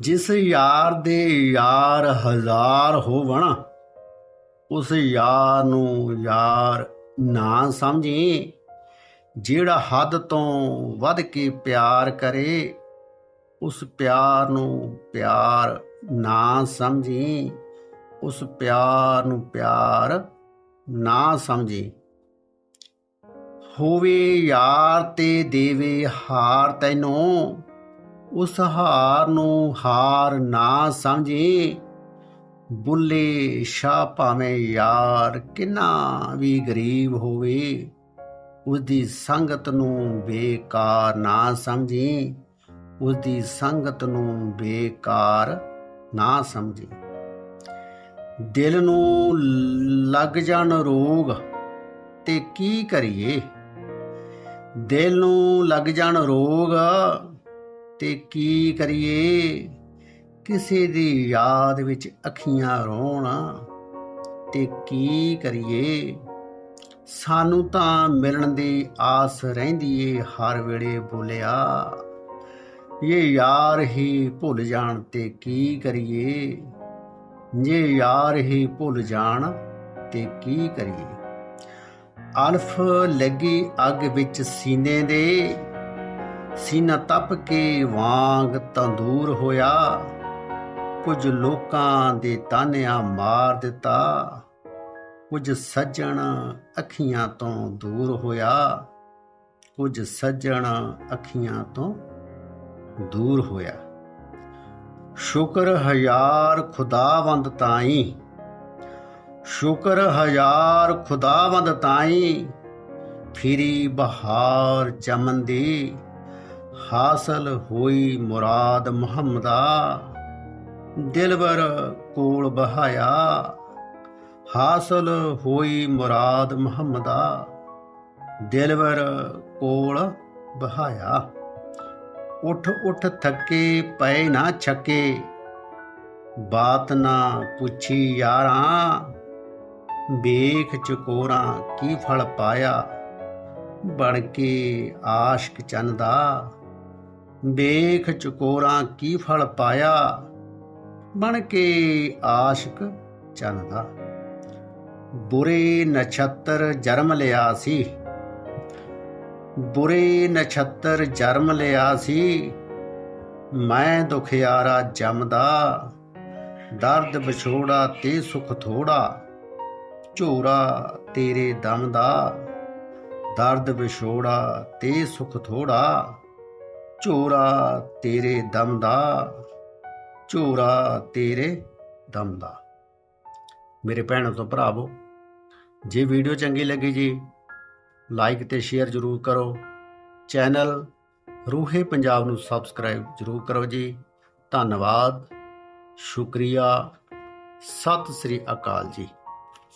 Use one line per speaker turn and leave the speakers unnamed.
ਜਿਸ ਯਾਰ ਦੇ ਯਾਰ ਹਜ਼ਾਰ ਹੋਵਣ, ਉਸ ਯਾਰ ਨੂੰ ਯਾਰ ਨਾ ਸਮਝੀ। ਜਿਹੜਾ ਹੱਦ ਤੋਂ ਵੱਧ ਕੇ ਪਿਆਰ ਕਰੇ, ਉਸ ਪਿਆਰ ਨੂੰ ਪਿਆਰ ਨਾ ਸਮਝੀ। ਉਸ ਪਿਆਰ ਨੂੰ ਪਿਆਰ ਨਾ ਸਮਝੀ। ਹੋਵੇ ਯਾਰ ਤੇ ਦੇਵੇ ਹਾਰ ਤੈਨੂੰ, ਉਸ ਹਾਰ ਨੂੰ ਹਾਰ ਨਾ ਸਮਝੇ। ਬੁੱਲੇ ਸ਼ਾਹ ਭਾਵੇਂ ਯਾਰ ਕਿੰਨਾ ਵੀ ਗਰੀਬ ਹੋਵੇ ਉਸ ਦੀ ਸੰਗਤ ਨੂੰ ਬੇਕਾਰ ਨਾ ਸਮਝੀ। ਉਸ ਦੀ ਸੰਗਤ ਨੂੰ ਬੇਕਾਰ ਨਾ ਸਮਝੀ। ਦਿਲ ਨੂੰ ਲੱਗ ਜਾਣ ਰੋਗ, ਤੇ ਕੀ ਕਰੀਏ? ਦਿਲ ਨੂੰ ਲੱਗ ਜਾਣ ਰੋਗ, ਤੇ ਕੀ ਕਰੀਏ? ਕਿਸੇ ਦੀ ਯਾਦ ਵਿੱਚ ਅੱਖੀਆਂ ਰੋਣ, ਤੇ ਕੀ ਕਰੀਏ? ਸਾਨੂੰ ਤਾਂ ਮਿਲਣ ਦੀ ਆਸ ਰਹਿੰਦੀ ਏ ਹਰ ਵੇਲੇ ਬੋਲਿਆ। ਇਹ ਯਾਰ ਹੀ ਭੁੱਲ ਜਾਣ, ਤੇ ਕੀ ਕਰੀਏ? ਜੇ ਯਾਰ ਹੀ ਭੁੱਲ ਜਾਣ, ਤੇ ਕੀ ਕਰੀਏ? ਅਲਫ ਲੱਗੀ ਅੱਗ ਵਿੱਚ ਸੀਨੇ ਦੇ। ਸੀਨਾ ਤਪ ਕੇ ਵਾਂਗ ਤੰਦੂਰ ਹੋਇਆ। ਕੁਝ ਲੋਕਾਂ ਦੇ ਤਾਨਿਆਂ ਮਾਰ ਦਿੱਤਾ। ਕੁਝ ਸੱਜਣ ਅੱਖੀਆਂ ਤੋਂ ਦੂਰ ਹੋਇਆ। ਕੁਝ ਸੱਜਣ ਅੱਖੀਆਂ ਤੋਂ ਦੂਰ ਹੋਇਆ। ਸ਼ੁਕਰ ਹਜ਼ਾਰ ਖੁਦਾਵੰਦ ਤਾਈ ਸ਼ੁਕਰ ਹਜ਼ਾਰ ਖੁਦਾਵੰਦ ਤਾਈ, ਫਿਰੀ ਬਹਾਰ ਚਮਨ ਦੀ, ਹਾਸਲ ਹੋਈ ਮੁਰਾਦ ਮੁਹੰਮਦਾ। ਦਿਲਵਰ ਕੋਲ ਬਹਾਇਆ, ਹਾਸਲ ਹੋਈ ਮੁਰਾਦ ਮੁਹੰਮਦਾ। ਦਿਲਵਰ ਕੋਲ ਬਹਾਇਆ, ਉਠ ਉਠ ਥੱਕੇ ਪਏ ਨਾ ਛੱਕੇ, ਬਾਤ ਨਾ ਪੁੱਛੀ ਯਾਰਾਂ ਵੇਖ ਚਕੋਰਾਂ ਕੀ ਫਲ ਪਾਇਆ, ਬਣ ਕੇ ਆਸ਼ਕ ਚੰਨ ਦਾ ਵੇਖ ਚਕੋਰਾਂ ਕੀ ਫਲ ਪਾਇਆ, ਬਣ ਕੇ ਆਸ਼ਕ ਚੰਨ ਦਾ ਬੁਰੇ ਨਛੱਤਰ ਜਨਮ ਲਿਆ ਸੀ, ਬੁਰੇ ਨਛੱਤਰ ਜਨਮ ਲਿਆ ਸੀ, ਮੈਂ ਦੁਖਿਆਰਾ ਜਮਦਾ, ਦਰਦ ਵਿਛੋੜਾ ਤੇ ਸੁਖ ਥੋੜਾ। ਝੋਰਾ ਤੇਰੇ ਦਮ ਦਾ, ਦਰਦ ਵਿਛੋੜਾ ਤੇ ਸੁਖ ਥੋੜਾ। ਝੋਰਾ ਤੇਰੇ ਦਮ ਦਾ, ਝੋਰਾ ਤੇਰੇ ਦਮ ਦਾ। ਮੇਰੇ ਭੈਣੋ ਤੋਂ ਭਰਾਵੋ, ਜੇ ਵੀਡੀਓ ਚੰਗੀ ਲੱਗੀ ਜੀ ਲਾਈਕ ਤੇ ਸ਼ੇਅਰ ਜ਼ਰੂਰ ਕਰੋ। ਚੈਨਲ ਰੂਹੇ ਪੰਜਾਬ ਨੂੰ ਸਬਸਕ੍ਰਾਈਬ ਜ਼ਰੂਰ ਕਰੋ ਜੀ। ਧੰਨਵਾਦ, ਸ਼ੁਕਰੀਆ, ਸਤਿ ਸ੍ਰੀ ਅਕਾਲ ਜੀ।